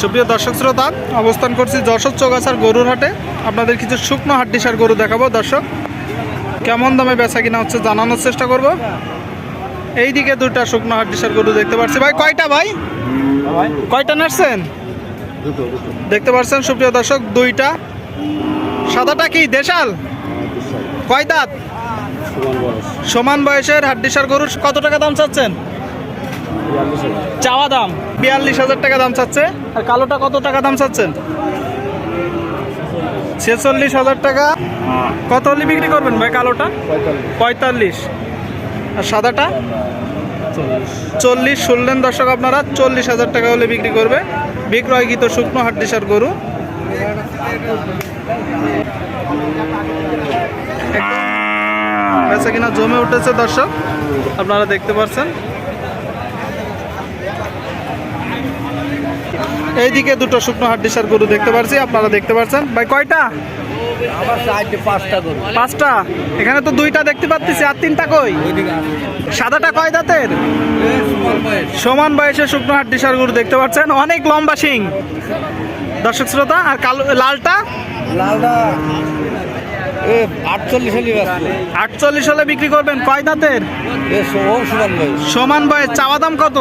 সুপ্রিয় দর্শক শ্রোতা, অবস্থান করছি যশোর চৌগাছার গরুর হাটে। আপনাদের কিছু শুকনো হাড্ডিসার গরু দেখাবো, দর্শক। কেমন দামে বেচা কিনা হচ্ছে জানানোর চেষ্টা করব। এই দিকে দুটা শুকনো হাড্ডিসার গরু দেখতে পাচ্ছি। ভাই, কয়টা ভাই? কয়টা নাড়ছেন? দেখতে পাচ্ছেন, সুপ্রিয় দর্শক, দুইটা। সাদাটা কি, দেশাল? কয় দাঁত? সমান বয়সের হাড্ডিসার গরুর কত টাকা দাম চাচ্ছেন? চাওয়া দাম? বিয়াল্লিশ হাজার টাকা দাম চাচ্ছে। আর কালোটা কত টাকা দাম চাচ্ছেন? ছেচল্লিশ হাজার টাকা। কত হলে বিক্রি করবেন ভাই কালোটা? পঁয়তাল্লিশ। আর সাদাটা? চল্লিশ। শুনলেন দর্শক আপনারা চল্লিশ হাজার টাকা হলে বিক্রি করবে। বিক্রয়কৃত শুকনো হাড্ডিসার গরু। বেচা কিনা জমে উঠেছে দর্শক আপনারা দেখতে পাচ্ছেন এইদিকে দুটো শুকনো হাড্ডিসার গরু দেখতে পাচ্ছি আপনারা দেখতে পাচ্ছেন ভাই কয়টা? পাঁচটা পাঁচটা? এখানে তো দুইটা দেখতে পাচ্ছি আর তিনটা কই? সাদাটা কয় দাঁতের? সমান বয়সে। শুকনো হাড্ডিসার গরু দেখতে পাচ্ছেন অনেক লম্বা শিং। দর্শক শ্রোতা আর কালো লালটা? লালটা এ আটচল্লিশ হলি বিক্রি করবেন কয় দাঁতের? সমান বয়স চাওয়া দাম কত?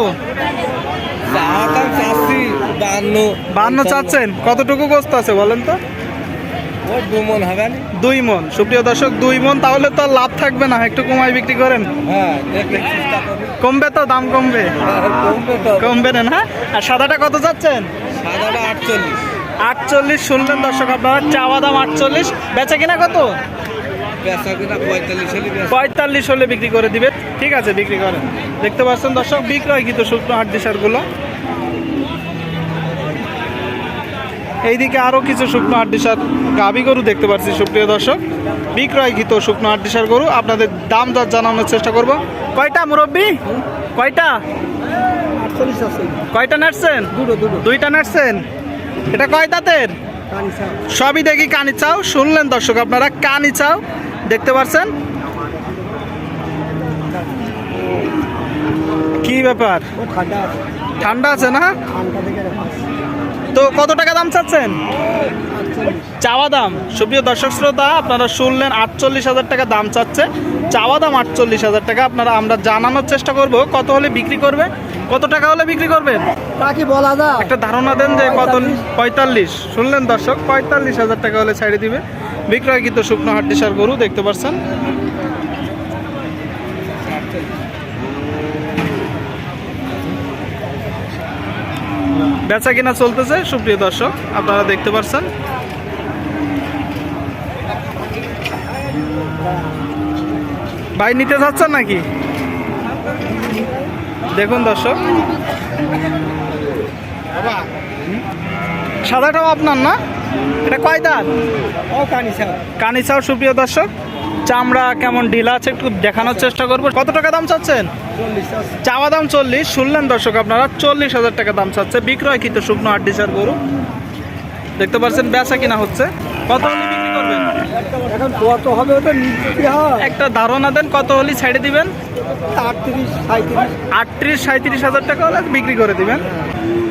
বান্ন বান্ন চাচ্ছেন? কতটুকু গোস্ত আছে বলেন তো? দুই মন। সুপ্রিয় দর্শক দুই মন তাহলে তো লাভ থাকবে না একটু কমাই বিক্রি করেন। হ্যাঁ কমবে তো দাম কমবে। কমবে না না? আর সাদাটা কত যাচ্ছেন সাদাটা আটচল্লিশ। আটচল্লিশ শুনলেন দর্শক আপনারা চাওয়া দাম আটচল্লিশ। বেচা কিনা কত? পঁয়তাল্লিশ হলি বিক্রি করে দিবে। ঠিক আছে বিক্রি করেন। দেখতে পাচ্ছেন দর্শক বিক্রয় কিন্তু শুকনো হাড্ডি সারগুলো এইদিকে আরও কিছু শুকনো হাড্ডি সার গাবি গরু দেখতে পাচ্ছি সুপ্রিয় দর্শক। বিক্রয় বিক্রয়কৃত শুকনো হাড্ডি সার গরু। আপনাদের দাম দর জানানোর চেষ্টা করব। কয়টা মুরব্বি? কয়টা? কয়টা দুটো দুইটা নাড়ছেন? এটা কয় দাঁতের? সবই দেখি কানি চাও শুনলেন দর্শক আপনারা কানি চাও দেখতে পাচ্ছেন কি ব্যাপার? ঠান্ডা আছে। না? তো কত টাকা দাম চাচ্ছেন? চাওয়া দাম। সুপ্রিয় দর্শক শ্রোতা আপনারা শুনলেন আটচল্লিশ হাজার টাকা দাম চাচ্ছে। চাওয়া দাম আটচল্লিশ হাজার টাকা। আপনারা আমরা জানানোর চেষ্টা করব কত হলে বিক্রি করবে? কত টাকা হলে বিক্রি করবেন? তাকে বলা যা একটা ধারণা দেন যে কত পঁয়তাল্লিশ। শুনলেন দর্শক পঁয়তাল্লিশ হাজার টাকা হলে ছাড়ে দিবে। বিক্রয়কৃত শুকনো হাড্ডি গরু দেখতে পাচ্ছেন বেচা কিনা চলতেছে সুপ্রিয় দর্শক আপনারা দেখতে পাচ্ছেন ভাই নিতে যাচ্ছেন নাকি? দেখুন দর্শক। সাদাটাও আপনার না? এটা কয় দাঁত? ও কানিসাও কানিসাও সুপ্রিয় দর্শক। চামড়া কেমন ঢিলা আছে একটু দেখানোর চেষ্টা করব। কত টাকা দাম চাচ্ছেন? চাওয়া দাম চল্লিশ শুনলেন দর্শক আপনারা চল্লিশ হাজার টাকা দাম চাচ্ছে বিক্রয় কিন্তু শুকনো আট ডিসার গরু। দেখতে পাচ্ছেন বেচা কিনা হচ্ছে। কত এখন কত হবে ওটা নিতে হয়? একটা ধারণা দেন কত হলে ছেড়ে দিবেন? আটত্রিশ সাঁত্রিশ আটত্রিশ সাঁত্রিশ হাজার টাকা হলে বিক্রি করে দিবেন।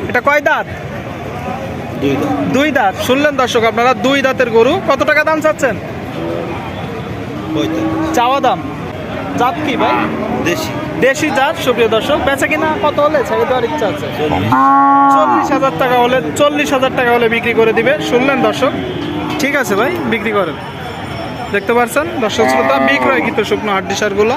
এটা কয় দাঁত? দুই দুই দাঁত। শুনলেন দর্শক আপনারা দুই দাঁতের গরু। কত টাকা দাম চাচ্ছেন? চাওয়া দাম। জাত কি ভাই? দেশি। দেশি জাত সুপ্রিয় দর্শক। বেচা কিনা কত হলে? ছেড়ে দেওয়ার ইচ্ছা আছে। চল্লিশ হাজার টাকা হলে চল্লিশ হাজার টাকা হলে বিক্রি করে দিবে। শুনলেন দর্শক। ঠিক আছে ভাই বিক্রি করেন। দেখতে পাচ্ছেন দর্শক শ্রোতা বিক্রয় কিন্তু শুকনো হাড্ডি সারগুলো